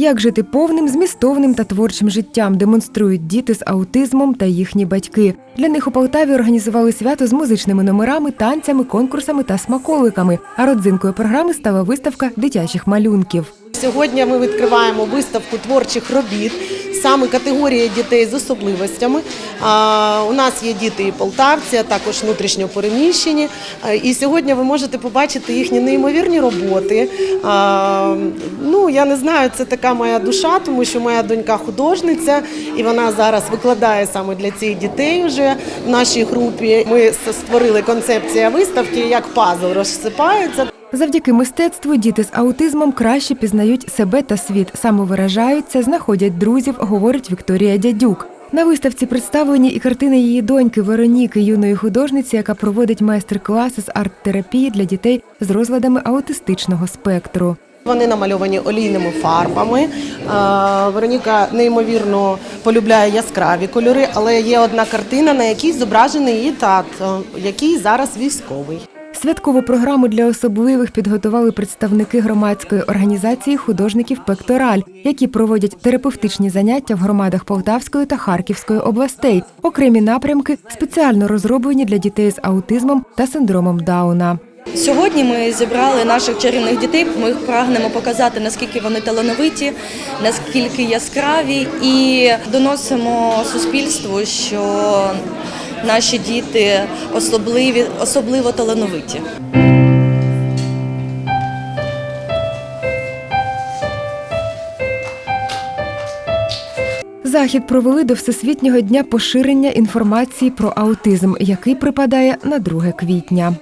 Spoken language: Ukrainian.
Як жити повним, змістовним та творчим життям демонструють діти з аутизмом та їхні батьки. Для них у Полтаві організували свято з музичними номерами, танцями, конкурсами та смаколиками. А родзинкою програми стала виставка дитячих малюнків. Сьогодні ми відкриваємо виставку творчих робіт саме категорії дітей з особливостями. У нас є діти і полтавці, а також внутрішньо переміщені. І сьогодні ви можете побачити їхні неймовірні роботи. Ну я не знаю, це така моя душа, тому що моя донька художниця, і вона зараз викладає саме для цих дітей вже в нашій групі. Ми створили концепцію виставки, як пазл розсипається. Завдяки мистецтву діти з аутизмом краще пізнають себе та світ, самовиражаються, знаходять друзів, говорить Вікторія Дядюк. На виставці представлені і картини її доньки Вероніки, юної художниці, яка проводить майстер-класи з арт-терапії для дітей з розладами аутистичного спектру. Вони намальовані олійними фарбами. Вероніка неймовірно полюбляє яскраві кольори, але є одна картина, на якій зображений її тато, який зараз військовий. Святкову програму для особливих підготували представники громадської організації художників Пектораль, які проводять терапевтичні заняття в громадах Полтавської та Харківської областей. Окремі напрямки спеціально розроблені для дітей з аутизмом та синдромом Дауна. Сьогодні ми зібрали наших чарівних дітей. Ми прагнемо показати, наскільки вони талановиті, наскільки яскраві, і доносимо суспільству, що наші діти особливі, особливо талановиті. Захід провели до Всесвітнього дня поширення інформації про аутизм, який припадає на 2 квітня.